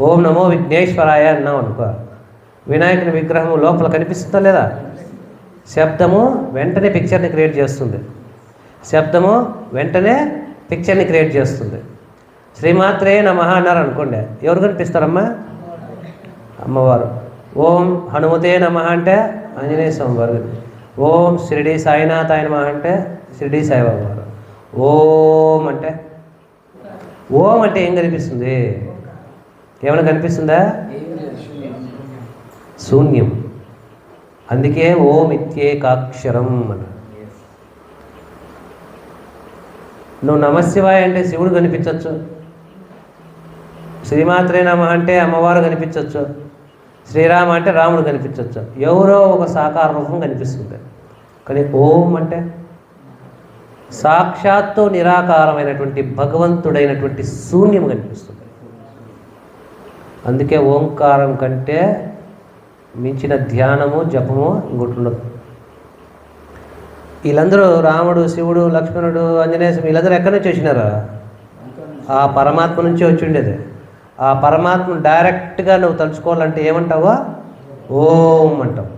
ఓం నమో విఘ్నేశ్వరాయ అన్నాం అనుకో. వినాయకుని విగ్రహం లోపల కనిపిస్తుందా లేదా? శబ్దము వెంటనే పిక్చర్ని క్రియేట్ చేస్తుంది. శబ్దము వెంటనే పిక్చర్ని క్రియేట్ చేస్తుంది. శ్రీమాత్రే నమ అన్నారు అనుకోండి. ఎవరు కనిపిస్తారమ్మా? అమ్మవారు. ఓం హనుమతే నమ అంటే ఆంజనేయ స్వామి వారు ఓం షిరిడి సాయినాథ నమ అంటే షిరిడి సాయిబాబా వారు ఓం అంటే ఓం అంటే ఏం కనిపిస్తుంది? ఏమైనా కనిపిస్తుందా? శూన్యం. అందుకే ఓం ఇత్యేకాక్షరం అన్న. నువ్వు నమశివాయ అంటే శివుడు కనిపించవచ్చు శ్రీమాత్రే నమ అంటే అమ్మవారు కనిపించవచ్చు శ్రీరామ అంటే రాముడు కనిపించవచ్చు ఎవరో ఒక సాకార రూపం కనిపిస్తుంది కానీ ఓం అంటే సాక్షాత్తు నిరాకారమైనటువంటి భగవంతుడైనటువంటి శూన్యం కనిపిస్తుంది అందుకే ఓంకారం కంటే మించిన ధ్యానము జపము ఇంకోటి వీళ్ళందరూ రాముడు శివుడు లక్ష్మణుడు ఆంజనేయ వీళ్ళందరూ ఎక్కడి నుంచి వచ్చినారా? ఆ పరమాత్మ నుంచి వచ్చి ఉండేది. ఆ పరమాత్మ డైరెక్ట్గా నువ్వు తలుచుకోవాలంటే ఏమంటావా? ఓం అంటావు.